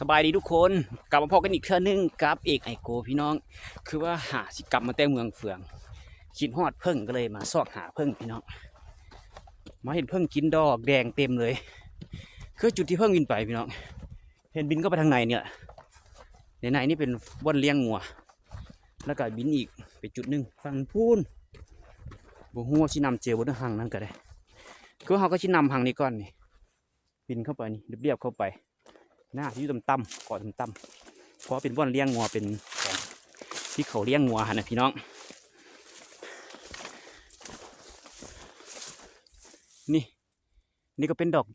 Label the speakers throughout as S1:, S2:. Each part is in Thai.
S1: สบายดีทุกคนกลับมาพบกันอีกเทื่อนึงกับเอกไอโกพี่น้อง คือว่าหาสิกลับมาแต่เมืองเฟืองคิดฮอดเพิ่งก็เลยมาซอกหาเพิ่งพี่น้อง มาเห็นเพิ่งกินดอกแดงเต็มเลย คือจุดที่เพิ่งบินไปพี่น้อง เห็นบินก็ไปทางในเนี่ยในในนี่เป็นว่อนเลี้ยงงัว แล้วก็บินอีกไปจุดหนึ่งฝั่งพูนบ่ฮู้ว่าสินำเจลบนหางนั่นก็ได้คือเขาก็ชินำหางนี้ก่อนนี่บินเข้าไปนี่เรียบๆเข้าไป หน้าที่อยู่ต่ำๆเกาะต่ำๆเพราะเป็นบ่อนเลี้ยงงัวเป็นที่เขาเลี้ยงงัวนนะพี่น้องนี่ นี่ก็เป็นดอก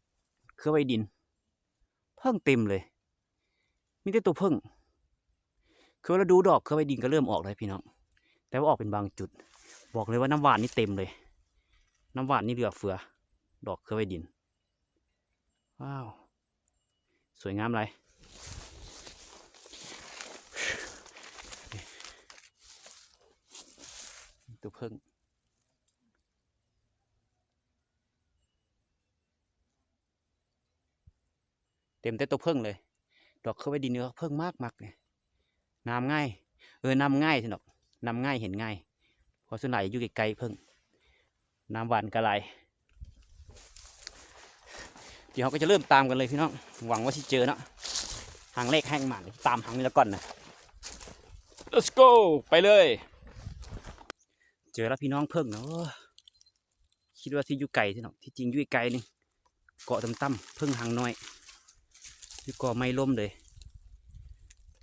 S1: เครือใบดิน เพิ่งเต็มเลยมีแต่ตัวเพิ่งคือเราดูดอกเครือใบดินก็เริ่มออกเลยพี่น้องแต่ว่าออกเป็นบางจุด บอกเลยว่าน้ำหวานนี่เต็มเลย น้ำหวานนี่เหลือเฟือ ดอกเครือใบดินว้าว สวยงามเลยตัวเพิ่งเต็มแต่ตัวเพิ่งเลย ดอกเครือใบดินเนื้อเพิ่งมากมากเลยน้ำง่าย เออน้ำง่ายสนดอกน้ำง่ายเห็นง่ายพราะส่วนใหญ่อยู่ไกลๆเพิ่งน้ำหวานกระไร เดี๋ยวเราก็จะเริ่มตามกันเลยพี่น้อง หวังว่าที่เจอเนาะหางเลขแห้งหมันตามหางนี้แล้วก่อนนะ let's go ไปเลย เจอแล้วพี่น้องเพิ่งเนาะคิดว่าที่อยู่ไกลที่เนาะที่จริงอยู่ไกลนี่เกาะต่ำๆเพิ่งหางน้อยอยู่เกาะไม่ล่มเลย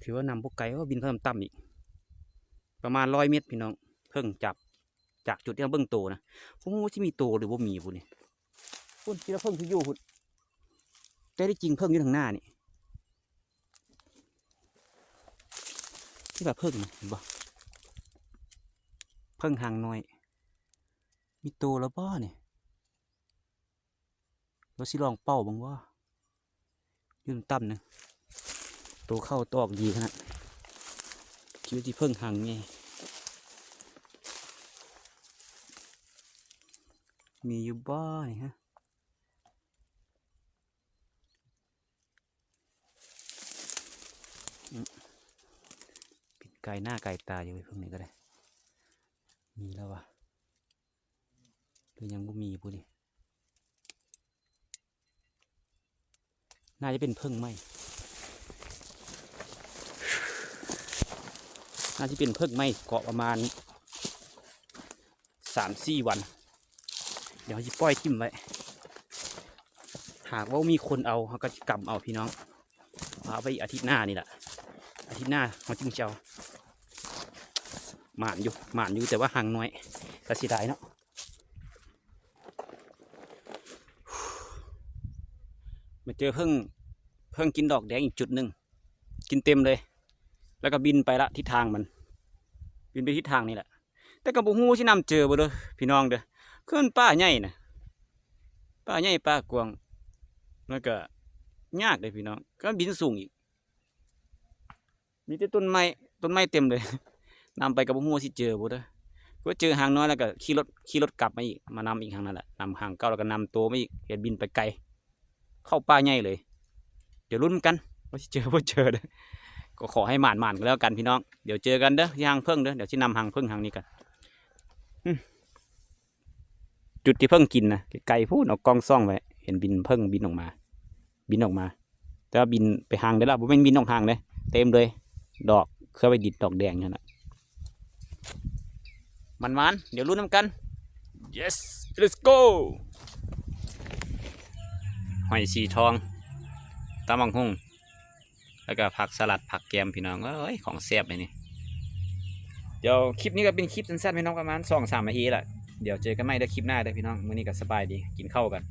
S1: ถือว่านำพวกไก่ก็บินเพิ่มต่ำอีก ประมาณร้อยเมตรพี่น้อง เพิ่งจับจากจุดที่เราเบิ้งโตนะผมว่าที่มีโตหรือว่ามีพุ่นนี่พุ่นที่เราเพิ่งที่อยู่พุ่น แต่ที่จริงเพิ่งอยู่ทางหน้านี่ที่แบบเพิ่งเห็นบ่เพิ่งห่างน้อย มีตัวแล้วบ่เนี่ยเราสิลองเป่าบ้างว่ายืนต่ำหนึ่งตัวเข้าตวออกดีขนาดคิดว่าที่เพิ่งห่างไงมีอยู่บ่นี่ฮะ ปิดไกลหน้าไกลตาอยู่ไอ้พวกนี้ก็ได้ มีแล้ววะหรือยังบ่มีพูนี่น่าจะเป็นเพิ่งไหมน่าจะเป็นเพิ่งไหมเกาะประมาณสามสี่วัน เดี๋ยวจะปล่อยทิมไว้ หากว่ามีคนเอาเขาก็กำเอาพี่น้องเอาไปอาทิตย์หน้านี่แหละ อาทิตย์หน้าเขาจึงเจะเอาหมานอยู่หมานอยู่แต่ว่าห่างน้อยก็เสียดายเนาะมาเจอเพิ่งเพิ่งกินดอกแดงอีกจุดหนึ่งกินเต็มเลย แล้วก็บินไปละทิศทางมัน บินไปทิศทางนี่แหละ แต่กับบุฮูที่นำเจอบ่เด้อพี่น้องเด้อขึ้นป้าใหญ่นะป้าใหญ่ป้ากวางแล้วก็ยากเลยพี่น้อง ก็บินสูงอีก มีแต่ต้นไม้ต้นไม้เต็มเลยนำไปกับหัวที่เจอบ่เด้อก็เจอหางน้อยแล้วก็ขี่รถขี่รถกลับมาอีกมานำอีกหางนั่นแหละนำหางเก่าแล้วก็นำตัวมาอีกเห็นบินไปไกล เข้าป่าใหญ่เลย เดี๋ยวลุ้นกันว่าเจอบ่เจอเด้อก็ขอให้หมานหมานกันแล้วกันพี่น้องเดี๋ยวเจอกันเด้อที่หางเพิ่งเด้อเดี๋ยวที่นำหางเพิ่งหางนี้กันจุดที่เพิ่งกินนะไกลพูดเอากล้องซ่องไว้เห็นบินเพิ่งบินออกมา บินออกมา แต่ว่าบินไปหางได้แล้วบ่แม่นบินออกหางเลยเต็มเลย ดอกเครือใบดิดดอกแดงนั่นแหละมันมันๆเดี๋ยวรู้น้ำกัน yes let's go หอยสีทองตำบังหุ่งแล้วก็ผักสลัดผักแกมพี่น้องเอ้ยของแซ่บเลยนี่เดี๋ยวคลิปนี้ก็เป็นคลิปสั้นๆพี่น้องประมาณสองสามนาทีแหละเดี๋ยวเจอกันใหม่ในคลิปหน้าเด้อพี่น้องมื้อนี้ก็สบายดีกินข้าวกัน